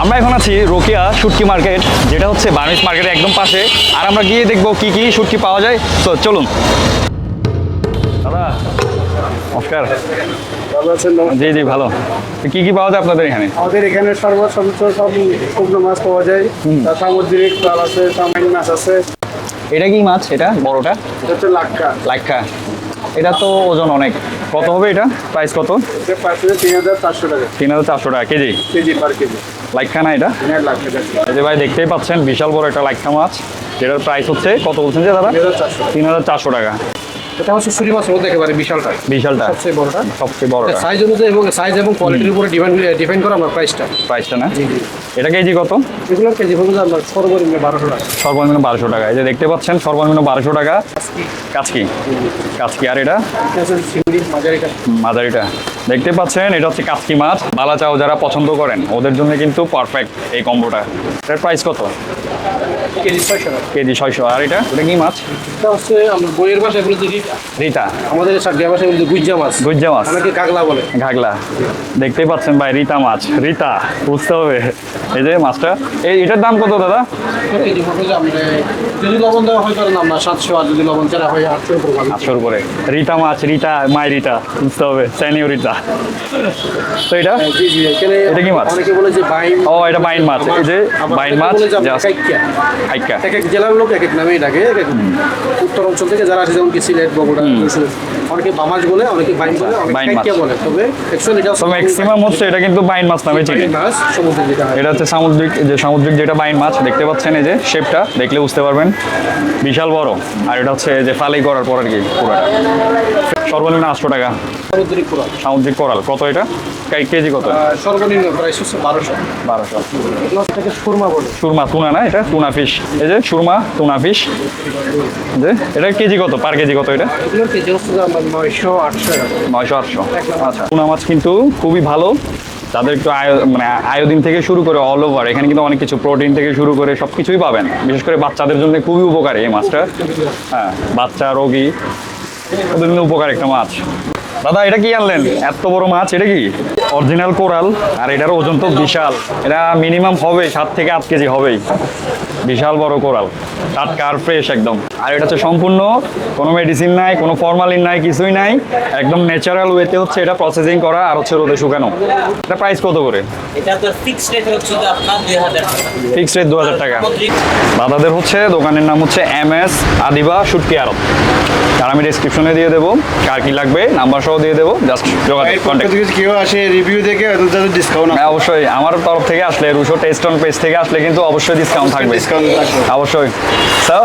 আমরা এখন আছি রোকিয়া শুটকি মার্কেট যেটা হচ্ছে বার্মিস মার্কেটের একদম পাশে। আর আমরা গিয়ে দেখব কি কি শুটকি পাওয়া যায়। তো চলুন। দাদা নমস্কার। ভালো আছেন জি জি ভালো। কি কি পাওয়া যায় আপনাদের এখানে? আমাদের এখানে সর্বসম্মত সব শুকনো মাছ পাওয়া যায়। সামুদ্রিক তাল আছে সামাইন মাছ আছে। এটা কি মাছ? এটা বড়টা? এটা হচ্ছে লাক্কা। লাক্ষা এটা তো ওজন অনেক। কত হবে এটা? প্রাইস কত? তিন হাজার চারশো টাকা। তিন হাজার চারশো টাকা কেজি? কেজি পার কেজি। না এটা? টাকা এই যে ভাই দেখতেই পাচ্ছেন বিশাল বড় একটা লাইকা মাছ। যেটার প্রাইস হচ্ছে কত বলছেন যে দাদা? তিন হাজার চারশো টাকা। এটা হচ্ছে সুরি মাছের মধ্যে একেবারে বিশালটা। বিশালটা। সবচেয়ে বড়টা। সবচেয়ে বড়টা। সাইজ অনুযায়ী এবং সাইজ এবং কোয়ালিটির উপরে ডিপেন্ড ডিপেন্ড করে আমার প্রাইসটা প্রাইসটা না? জি জি। এটা কেজি কত? এগুলোর কেজি হলো আপনার সর্বনিম্ন বারোশো টাকা। সর্বনিম্ন বারোশো টাকা। এই যে দেখতে পাচ্ছেন সর্বনিম্ন বারোশো টাকা। কাচকি। কাচকি। আর এটা? মাঝারিটা। মাঝারিটা। দেখতে পাচ্ছেন এটা হচ্ছে কাচকি মাছ। বালা চাও যারা পছন্দ করেন ওদের জন্য কিন্তু পারফেক্ট এই কম্বোটা এটার প্রাইস কত? কেজি ছয়শো। কেজি ছয়শো আর এটা? এটা কি মাছ? এটা হচ্ছে আমরা বইয়ের আমাদের গুজ্জা মাছ। গুজ্জা মাছ। অনেকে কাগলা বলে। ঘাগলা। দেখতেই পাচ্ছেন ভাই রিতা মাছ। রিতা বুঝতে হবে। এই যে মাছটা। এই এটার দাম কত দাদা? যদি লবণ দেওয়া হয় তাহলে আমরা সাতশো আর যদি লবণ ছাড়া হয় আটশো উপর আটশোর উপরে। রিতা মাছ রিতা মাই রিতা বুঝতে হবে স্যানিও রিতা তো এটা? এখানে এটা কি মাছ? অনেকে বলে যে বাইন। ও এটা বাইন মাছ। এই যে বাইন মাছ। হাইকা এক এক জেলার লোক এক এক ডাকে এক উত্তর অঞ্চল থেকে যারা আছে যেমন কি সিলেট বগুড়া অনেকে বামাজ বলে অনেকে বাইন বলে অনেকে বাইন মাছ। বলে। তবে অ্যাকচুয়ালি এটা তো ম্যাক্সিমাম হচ্ছে এটা কিন্তু বাইন মাছ নামে চিনি মাছ সমুদ্রে যেটা। এটা হচ্ছে সামুদ্রিক যে সামুদ্রিক যেটা বাইন মাছ দেখতে পাচ্ছেন এই যে শেপটা দেখলে বুঝতে পারবেন। বিশাল বড়। আর এটা হচ্ছে যে ফালাই করার পর আর কি পুরোটা সর্বনিম্ন আটশো টাকা। সামুদ্রিক কোরাল। কত এটা? কেজি কত? সর্বনিম্ন প্রাইস হচ্ছে বারোশো। বারোশো। থেকে সুরমা বলে। সুরমা তুনা না এটা? তুনা ফিশ এই যে সুরমা তুনা ফিশ যে এটা কেজি কত? পার কেজি কত এটা? নয়শো আটশো নয়শো আটশো। আচ্ছা টুনা মাছ কিন্তু খুবই ভালো। তাদের একটু আয় মানে আয়োদিন থেকে শুরু করে অল ওভার এখানে কিন্তু অনেক কিছু প্রোটিন থেকে শুরু করে সব কিছুই পাবেন। বিশেষ করে বাচ্চাদের জন্য খুবই উপকারী এই মাছটা। হ্যাঁ বাচ্চা, রোগী ওদের জন্য উপকার একটা মাছ। দাদা, এটা কি আনলেন? এত বড় মাছ, এটা কি? অরিজিনাল কোরাল আর এটার ওজন তো বিশাল। এটা মিনিমাম হবে সাত থেকে আট কেজি হবেই। বিশাল বড় কোরাল। টাটকা আর ফ্রেশ একদম। আর এটা হচ্ছে সম্পূর্ণ কোনো মেডিসিন নাই কোনো ফরমালিন নাই কিছুই নাই। একদম ন্যাচারাল ওয়েতে হচ্ছে এটা প্রসেসিং করা আর হচ্ছে রোদে শুকানো। এটা প্রাইস কত করে? এটা তো ফিক্সড রেট হচ্ছে আপনার দুই হাজার টাকা। ফিক্সড রেট দু হাজার টাকা। দাদাদের হচ্ছে দোকানের নাম হচ্ছে এম এস আদিবা শুটকি আরব আর আমি ডিসক্রিপশনে দিয়ে দেবো কার কি লাগবে নাম্বার সহ দিয়ে দেবো জাস্ট যোগাযোগ কন্ট্যাক্ট কেউ আসে রিভিউ দেখে তাদের ডিসকাউন্ট হ্যাঁ অবশ্যই। আমার তরফ থেকে আসলে রুশো টেস্ট অন পেজ থেকে আসলে কিন্তু অবশ্যই ডিসকাউন্ট থাকবে। ডিসকাউন্ট থাকবে। অবশ্যই। স্যার